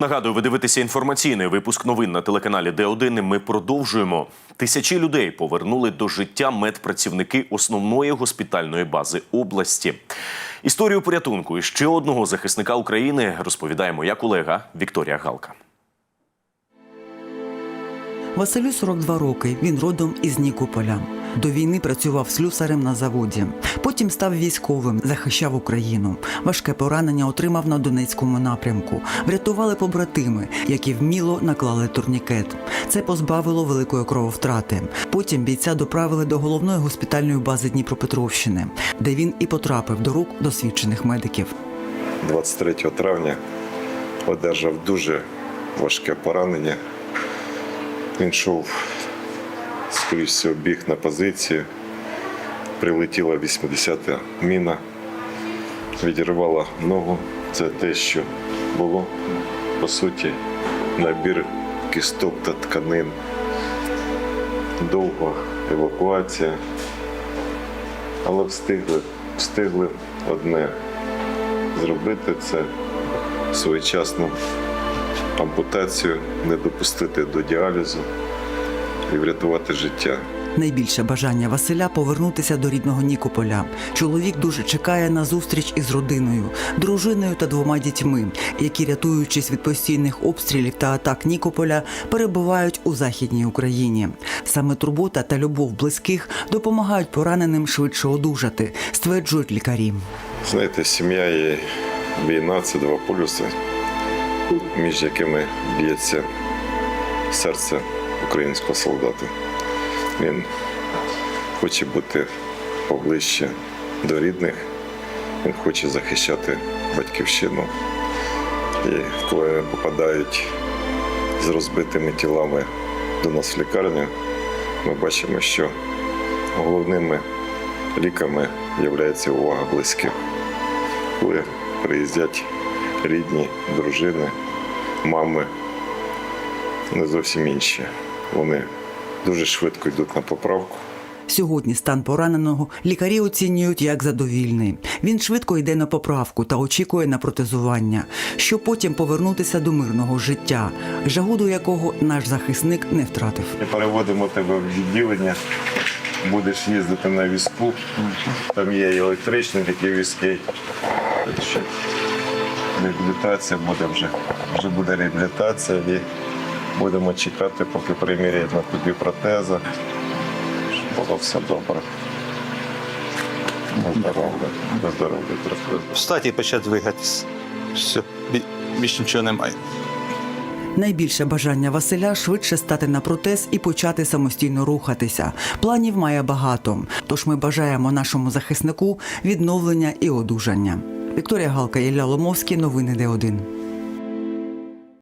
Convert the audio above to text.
Нагадую, ви дивитеся інформаційний випуск новин на телеканалі Д1. Ми продовжуємо. Тисячі людей повернули до життя медпрацівники основної госпітальної бази області. Історію порятунку і ще одного захисника України розповідає моя колега Вікторія Галка. Василю 42 роки. Він родом із Нікополя. До війни працював слюсарем на заводі. Потім став військовим, захищав Україну. Важке поранення отримав на Донецькому напрямку. Врятували побратими, які вміло наклали турнікет. Це позбавило великої крововтрати. Потім бійця доправили до головної госпітальної бази Дніпропетровщини, де він і потрапив до рук досвідчених медиків. 23 травня одержав дуже важке поранення. Він йшов, скоріш всього, біг на позицію. Прилетіла 80-та міна, відірвала ногу. Це те, що було, по суті, набір кісток та тканин. Довга евакуація. Але встигли, встигли одне зробити це своєчасну ампутацію, не допустити до діалізу і врятувати життя. Найбільше бажання Василя повернутися до рідного Нікополя. Чоловік дуже чекає на зустріч із родиною, дружиною та двома дітьми, які, рятуючись від постійних обстрілів та атак Нікополя, перебувають у західній Україні. Саме турбота та любов близьких допомагають пораненим швидше одужати, стверджують лікарі. Знаєте, сім'я і війна це два полюси, між якими б'ється серце українського солдата. Він хоче бути поближче до рідних, він хоче захищати батьківщину. І коли попадають з розбитими тілами до нас в лікарню, ми бачимо, що головними ліками є увага близьких коли приїздять рідні, дружини, мами, не зовсім інші. Вони дуже швидко йдуть на поправку. Сьогодні стан пораненого лікарі оцінюють як задовільний. Він швидко йде на поправку та очікує на протезування, щоб потім повернутися до мирного життя, жагу до якого наш захисник не втратив. Ми переводимо тебе в відділення, будеш їздити на візку. Там є і електричні такі візки. Реабілітація буде вже. Вже буде реабілітація і будемо чекати, поки приміряють на тобі протеза. Щоб було все добре. На здоров'я, на здоров'я трохи. встати і почати двигатись. Все, більше нічого немає. Найбільше бажання Василя швидше стати на протез і почати самостійно рухатися. Планів має багато. Тож ми бажаємо нашому захиснику відновлення і одужання. Вікторія Галка, Ілля Ломовський, новини Д1.